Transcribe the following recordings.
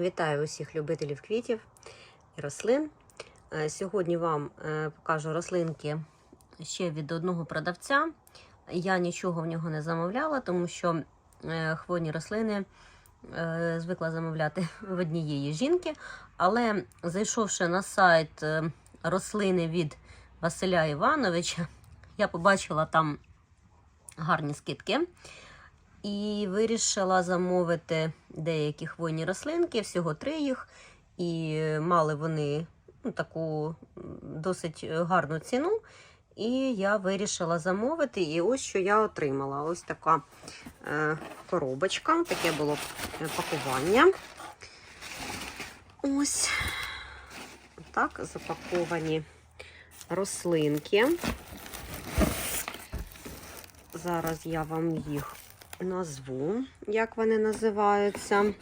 Вітаю усіх любителів квітів і рослин. Е, Сьогодні вам е, покажу рослинки ще від одного продавця. Я нічого в нього не замовляла, тому що е, хвойні рослини звикла замовляти в однієї жінки. Але зайшовши на сайт рослини від Василя Івановича, я побачила там гарні скидки. І вирішила замовити деякі хвойні рослинки, всього три їх. І мали вони ну, таку досить гарну ціну. І я вирішила замовити. І ось що я отримала. Ось така е, коробочка, таке було е, пакування. Ось так запаковані рослинки. Зараз я вам їх назву, як вони називаються.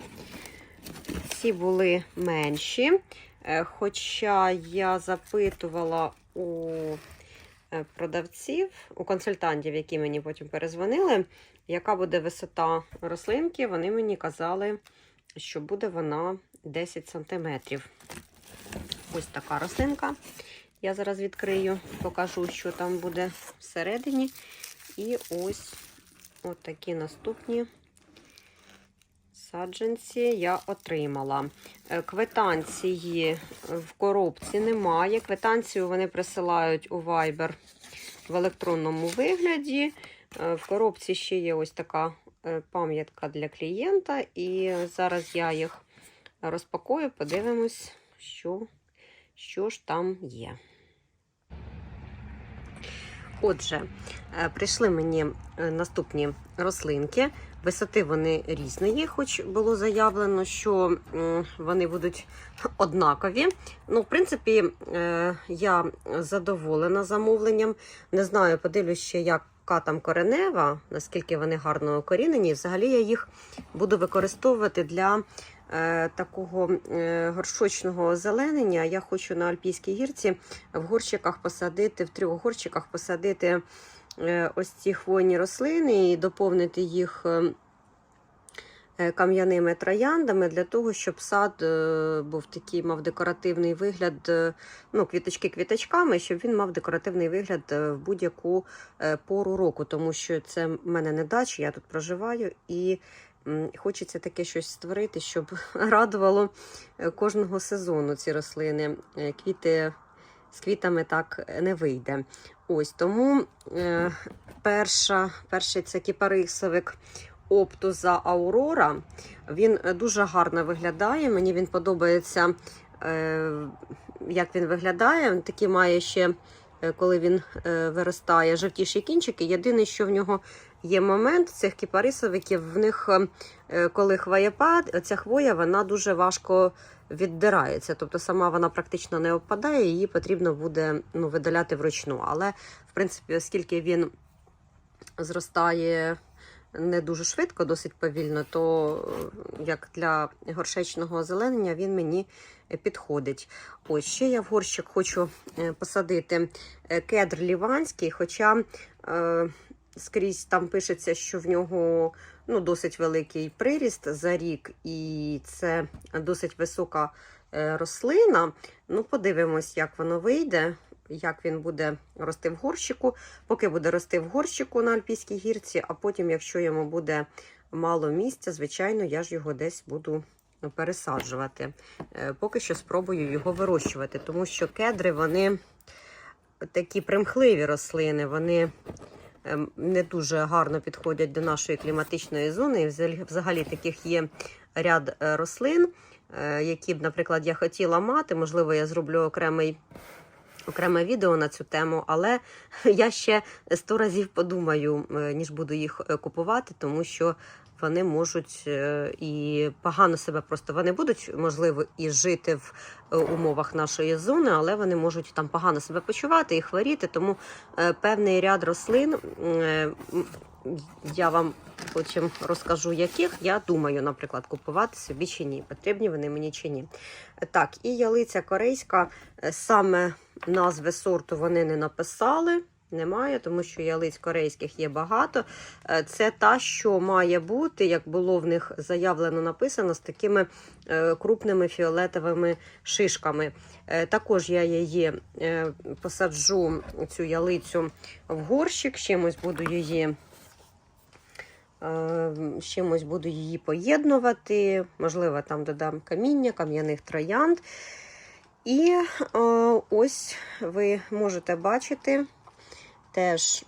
Ці були менші, Е, хоча я запитувала у е, продавців, у консультантів, які мені потім перезвонили, яка буде висота рослинки, вони мені казали, що буде вона 10 см. Ось така рослинка. Я зараз відкрию, покажу, що там буде всередині. І ось От такі наступні саджанці я отримала. Е, Квитанції в коробці немає. Квитанцію вони присилають у Viber в електронному вигляді. Е, В коробці ще є ось така е, пам'ятка для клієнта. І зараз я їх розпакую, подивимось, що, що ж там є. Отже, е, прийшли мені е, наступні рослинки. Висоти вони різні, хоч було заявлено, що вони будуть однакові. Ну, в принципі, е, я задоволена замовленням. Не знаю, подивлюсь ще, яка там коренева, наскільки вони гарно окорінені. Взагалі я їх буду використовувати для такого е, горшочного озеленення. Я хочу на Альпійській гірці в горщиках посадити, в трьох горщиках посадити е, ось ці хвойні рослини і доповнити їх. е, е, Кам'яними трояндами для того, щоб сад е, був такий, мав декоративний вигляд, е, ну, квіточки квіточками, щоб він мав декоративний вигляд е, в будь-яку е, пору року, тому що це в мене не дача, я тут проживаю і хочеться таке щось створити, щоб радувало е, кожного сезону ці рослини. Е, Квіти з квітами так не вийде. Ось тому е, перша, перший це кіпарисовик Оптуза Аурора. Він е, дуже гарно виглядає. Мені він подобається, е, як він виглядає. Він такий має ще, коли він виростає, жовтіші кінчики. Єдине, що в нього є момент цих кіпарисовиків, в них, е, коли хвоєпад, ця хвоя вона дуже важко віддирається. Тобто сама вона практично не опадає, її потрібно буде ну, видаляти вручну. Але, в принципі, оскільки він зростає не дуже швидко, досить повільно, то е, як для горшечного озеленення він мені підходить. Ось ще я в горщик хочу е, посадити кедр ліванський, хоча скрізь там пишеться, що в нього ну, досить великий приріст за рік, і це досить висока е, рослина. Ну, подивимось, як воно вийде. Як він буде рости в горщику, поки буде рости в горщику на Альпійській гірці, а потім, якщо йому буде мало місця, звичайно, я ж його десь буду пересаджувати. Е, Поки що спробую його вирощувати, тому що кедри вони такі примхливі рослини, вони не дуже гарно підходять до нашої кліматичної зони. І взагалі- таких є ряд е, рослин, е, які б, наприклад, я хотіла мати. Можливо, я зроблю окремий. Окреме відео на цю тему, але я ще сто разів подумаю, е, ніж буду їх купувати, тому що вони можуть е, і погано себе просто вони будуть, можливо, і жити в е, умовах нашої зони, але вони можуть там погано себе почувати і хворіти. Тому е, певний ряд рослин я вам потім розкажу, яких я думаю, наприклад, купувати собі чи ні. Потрібні вони мені чи ні. Так, і ялиця корейська, саме назви сорту вони не написали. Немає, тому що ялиць корейських є багато. Е, Це та, що має бути, як було в них заявлено написано, з такими е, крупними фіолетовими шишками. Е, Також я її посаджу цю ялицю в горщик, чимось буду її. з Чимось буду її поєднувати, можливо, там додам каміння, кам'яних троянд. І ось ви можете бачити теж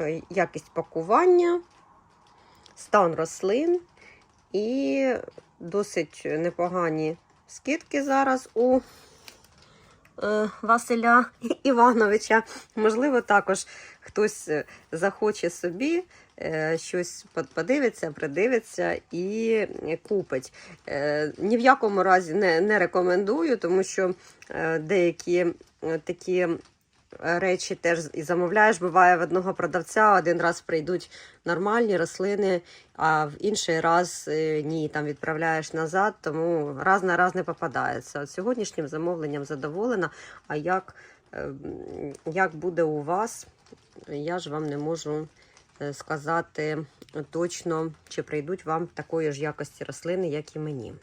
е, якість пакування, стан рослин і досить непогані скидки зараз у е, Василя Івановича. Можливо, також хтось е, захоче собі щось подивиться, придивиться і купить. Ні в якому разі не, рекомендую, тому що деякі такі речі теж і замовляєш. Буває в одного продавця один раз прийдуть нормальні рослини, а в інший раз е, ні, там відправляєш назад, тому раз на раз не попадається. От сьогоднішнім замовленням задоволена. А як, е, як буде у вас, я ж вам не можу е, сказати точно, чи прийдуть вам такої ж якості рослини, як і мені.